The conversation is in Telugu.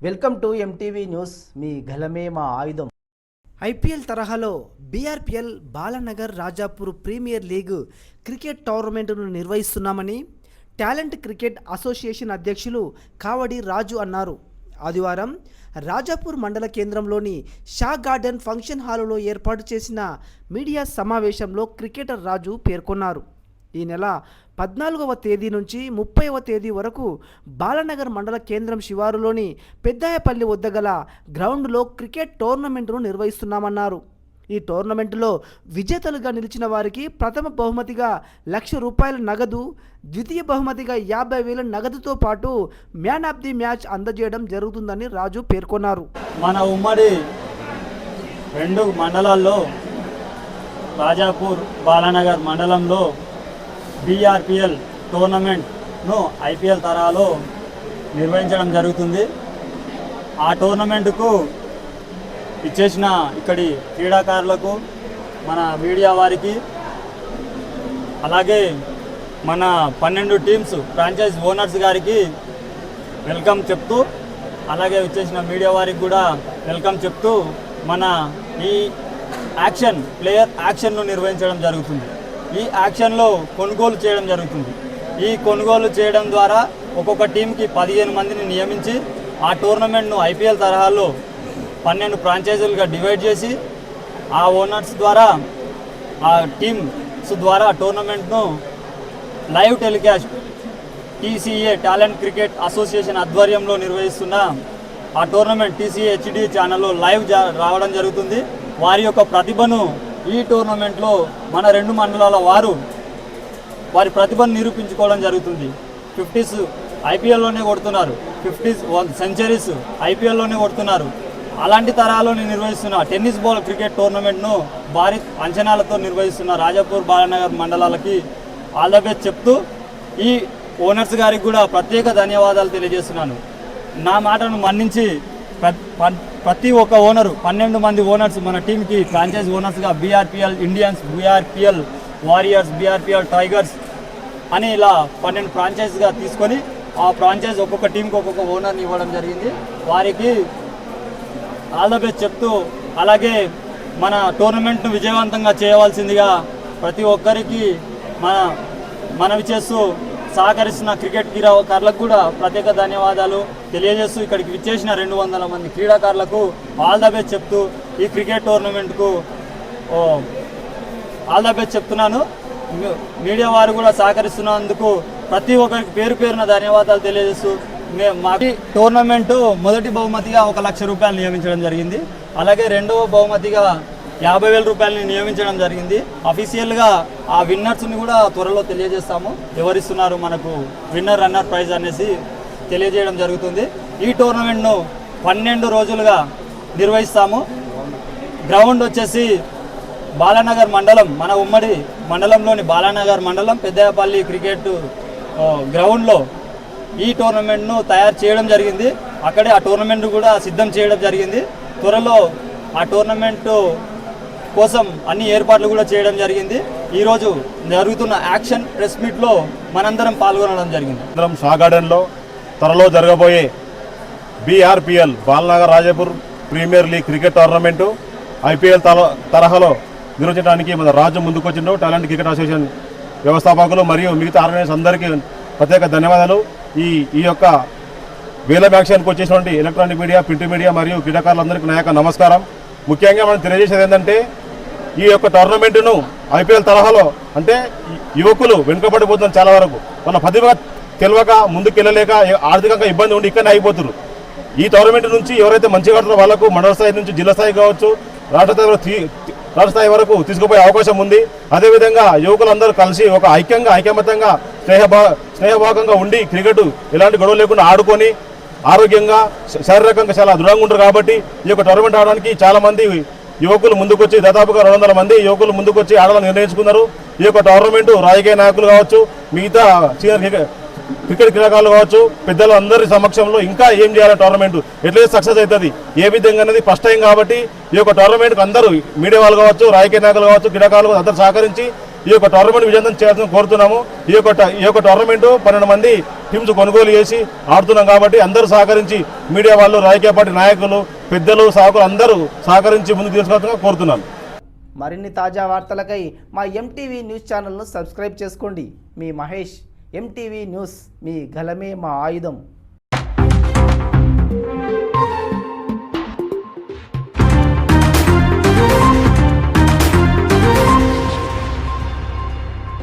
వెల్కమ్ టు ఎంటీవీ న్యూస్ మీ గలమే మా ఆయుధం. ఐపీఎల్ తరహాలో BRPL Balanagar Rajapur premier league cricket టోర్నమెంట్ను నిర్వహిస్తున్నామని టాలెంట్ క్రికెట్ అసోసియేషన్ అధ్యక్షులు కావడి రాజు అన్నారు. ఆదివారం రాజాపూర్ మండల కేంద్రంలోని షా గార్డెన్ ఫంక్షన్ హాలులో ఏర్పాటు చేసిన మీడియా సమావేశంలో క్రికెటర్ రాజు పేర్కొన్నారు. ఈ నెల పద్నాలుగవ తేదీ నుంచి ముప్పైవ తేదీ వరకు బాలనగర్ మండల కేంద్రం శివారులోని పెద్దాయపల్లి వద్ద గల గ్రౌండ్లో క్రికెట్ టోర్నమెంటును నిర్వహిస్తున్నామన్నారు. ఈ టోర్నమెంటులో విజేతలుగా నిలిచిన వారికి ప్రథమ బహుమతిగా లక్ష రూపాయల నగదు ద్వితీయ బహుమతిగా యాభై వేల నగదుతో పాటు మ్యాన్ ఆఫ్ ది మ్యాచ్ అందజేయడం జరుగుతుందని రాజు పేర్కొన్నారు. మన ఉమ్మడి రెండు మండలాల్లో రాజాపూర్ బాలానగర్ మండలంలో బీఆర్పిఎల్ టోర్నమెంట్ను ఐపీఎల్ తరాలో నిర్వహించడం జరుగుతుంది. ఆ టోర్నమెంటుకు ఇచ్చేసిన ఇక్కడి క్రీడాకారులకు మన మీడియా వారికి అలాగే మన పన్నెండు టీమ్స్ ఫ్రాంచైజ్ ఓనర్స్ గారికి వెల్కమ్ చెప్తూ అలాగే వచ్చేసిన మీడియా వారికి కూడా వెల్కమ్ చెప్తూ మన ఈ యాక్షన్ ప్లేయర్ యాక్షన్ను నిర్వహించడం జరుగుతుంది. ఈ యాక్షన్లో కొనుగోలు చేయడం జరుగుతుంది. ఈ కొనుగోలు చేయడం ద్వారా ఒక్కొక్క టీంకి పదిహేను మందిని నియమించి ఆ టోర్నమెంట్ను ఐపీఎల్ తరహాలో పన్నెండు ఫ్రాంచైజీలుగా డివైడ్ చేసి ఆ ఓనర్స్ ద్వారా ఆ టీమ్స్ ద్వారా టోర్నమెంట్ను live telecast TCA talent cricket association ఆధ్వర్యంలో నిర్వహిస్తున్న ఆ టోర్నమెంట్ టీసీఏ హెచ్డి ఛానల్లో లైవ్ జా- రావడం జరుగుతుంది. వారి యొక్క ప్రతిభను ఈ టోర్నమెంట్లో మన రెండు మండలాల వారు వారి ప్రతిభను నిరూపించుకోవడం జరుగుతుంది. ఫిఫ్టీస్ ఐపీఎల్లోనే కొడుతున్నారు. ఫిఫ్టీస్ సెంచరీస్ ఐపీఎల్లోనే కొడుతున్నారు. అలాంటి తరాలను నిర్వహిస్తున్న టెన్నిస్ బాల్ క్రికెట్ టోర్నమెంట్ను భారీ అంచనాలతో నిర్వహిస్తున్న రాజాపూర్ బాలనగర్ మండలాలకి ఆల్ ద బెస్ట్ చెప్తూ ఈ ఓనర్స్ గారికి కూడా ప్రత్యేక ధన్యవాదాలు తెలియజేస్తున్నాను. నా మాటను మన్నించి ప్రతి ఒక్క ఓనరు పన్నెండు మంది ఓనర్స్ మన టీంకి franchise ఓనర్స్గా BRPL Indians BRPL Warriors BRPL Tigers అని ఇలా పన్నెండు ఫ్రాంచైజ్గా తీసుకొని ఆ ఫ్రాంచైజ్ ఒక్కొక్క టీంకి ఒక్కొక్క ఓనర్ని ఇవ్వడం జరిగింది. వారికి ఆల్ ద బెస్ట్ చెప్తూ అలాగే మన టోర్నమెంట్ను విజయవంతంగా చేయవలసిందిగా ప్రతి ఒక్కరికి మన మనవి చేస్తూ సహకరిస్తున్న క్రికెట్ క్రీడాకారులకు కూడా ప్రత్యేక ధన్యవాదాలు. తెలియజేస్తూ ఇక్కడికి విచ్చేసిన రెండు వందల మంది క్రీడాకారులకు ఆల్ ద బెస్ట్ చెప్తూ ఈ క్రికెట్ టోర్నమెంట్కు ఆల్ ద బెస్ట్ చెప్తున్నాను. మీడియా వారు కూడా సహకరిస్తున్నందుకు ప్రతి ఒక్కరికి పేరు పేరున ధన్యవాదాలు తెలియజేస్తూ మేము మా టోర్నమెంటు మొదటి బహుమతిగా ఒక లక్ష రూపాయలు నియమించడం జరిగింది. అలాగే రెండవ బహుమతిగా యాభై వేల రూపాయలని నియమించడం జరిగింది. అఫీషియల్గా ఆ విన్నర్స్ని కూడా త్వరలో తెలియజేస్తాము. ఎవరిస్తున్నారు మనకు విన్నర్ రన్నర్ ప్రైజ్ అనేసి తెలియజేయడం జరుగుతుంది. ఈ టోర్నమెంట్ను పన్నెండు రోజులుగా నిర్వహిస్తాము. గ్రౌండ్ వచ్చేసి బాలానగర్ మండలం మన ఉమ్మడి మండలంలోని బాలానగర్ మండలం పెద్దపల్లి క్రికెట్ గ్రౌండ్లో ఈ టోర్నమెంట్ను తయారు చేయడం జరిగింది. అక్కడే ఆ టోర్నమెంట్ కూడా సిద్ధం చేయడం జరిగింది. త్వరలో ఆ టోర్నమెంట్ కోసం అన్ని ఏర్పాట్లు కూడా చేయడం జరిగింది. ఈరోజు జరుగుతున్న యాక్షన్ ప్రెస్ మీట్లో మనందరం పాల్గొనడం జరిగింది. అందరం సాగార్డెన్లో త్వరలో జరగబోయే BRPL Balanagar Rajapur premier league cricket tournament IPL తల- తరహాలో నిర్వహించడానికి మన రాజు ముందుకొచ్చిండు టాలెంట్ క్రికెట్ అసోసియేషన్ వ్యవస్థాపకులు మరియు మిగతా ఆర్గనైజర్స్ అందరికీ ప్రత్యేక ధన్యవాదాలు. ఈ ఈ యొక్క వేల యాక్షన్కి వచ్చేసినటువంటి ఎలక్ట్రానిక్ మీడియా ప్రింట్ మీడియా మరియు క్రీడాకారులందరికీ నా యొక్క నమస్కారం. ముఖ్యంగా మనం తెలియజేసేది ఏంటంటే ఈ యొక్క టోర్నమెంట్ను ఐపీఎల్ తరహాలో అంటే యువకులు వెనుకబడిపోతున్నారు చాలా వరకు. వాళ్ళ ప్రతిభ తెలియక ముందుకెళ్ళలేక ఆర్థికంగా ఇబ్బంది ఉండి ఇక్కడనే అయిపోతున్నారు ఈ టోర్నమెంట్ నుంచి ఎవరైతే మంచిగా ఆడుతారో వాళ్ళకు మండల స్థాయి నుంచి జిల్లా స్థాయి కావచ్చు రాష్ట్ర స్థాయి తీ- రాష్ట్ర స్థాయి వరకు తీసుకుపోయే అవకాశం ఉంది. అదేవిధంగా యువకులందరూ కలిసి ఒక ఐక్యంగా ఐకమత్యంగా స్నేహభా స్నేహభాగంగా ఉండి క్రికెట్ ఎలాంటి గొడవ లేకుండా ఆడుకొని ఆరోగ్యంగా శ- శారీరకంగా చాలా దృఢంగా ఉంటారు కాబట్టి ఈ యొక్క టోర్నమెంట్ ఆడడానికి చాలా మంది యువకులు ముందుకొచ్చి దాదాపుగా రెండు వందల మంది యువకులు ముందుకొచ్చి ఆడాలని నిర్ణయించుకున్నారు. ఈ యొక్క టోర్నమెంట్ రాజకీయ నాయకులు కావచ్చు మిగతా సీనియర్ క్రికెట్ క్రికెట్ క్రీడాకారులు కావచ్చు పెద్దలు అందరి సమక్షంలో ఇంకా ఏం చేయాలి టోర్నమెంట్? ఎట్లయితే సక్సెస్ అవుతుంది? ఏ విధంగా అనేది ఫస్ట్ టైం కాబట్టి ఈ యొక్క టోర్నమెంట్కి అందరూ మీడియా వాళ్ళు కావచ్చు రాజకీయ నాయకులు కావచ్చు క్రీడాకారులు అందరూ సహకరించి ఈ యొక్క టోర్నమెంట్ విజయంతం చేయాలని కోరుతున్నాము. ఈ యొక్క ఈ యొక్క టోర్నమెంట్ పన్నెండు మంది టీమ్స్ కొనుగోలు చేసి ఆడుతున్నాం కాబట్టి అందరూ సహకరించి మీడియా వాళ్ళు రాజకీయ పార్టీ నాయకులు పెద్దలు సహకులు అందరూ సహకరించి ముందుకు తీసుకెళ్తున్నా కోరుతున్నాను. మరిన్ని తాజా వార్తలకై మా ఎంటీవీ న్యూస్ ఛానల్ను సబ్స్క్రైబ్ చేసుకోండి. మీ మహేష్ ఎంటీవీ న్యూస్ మీ గలమే మా ఆయుధం.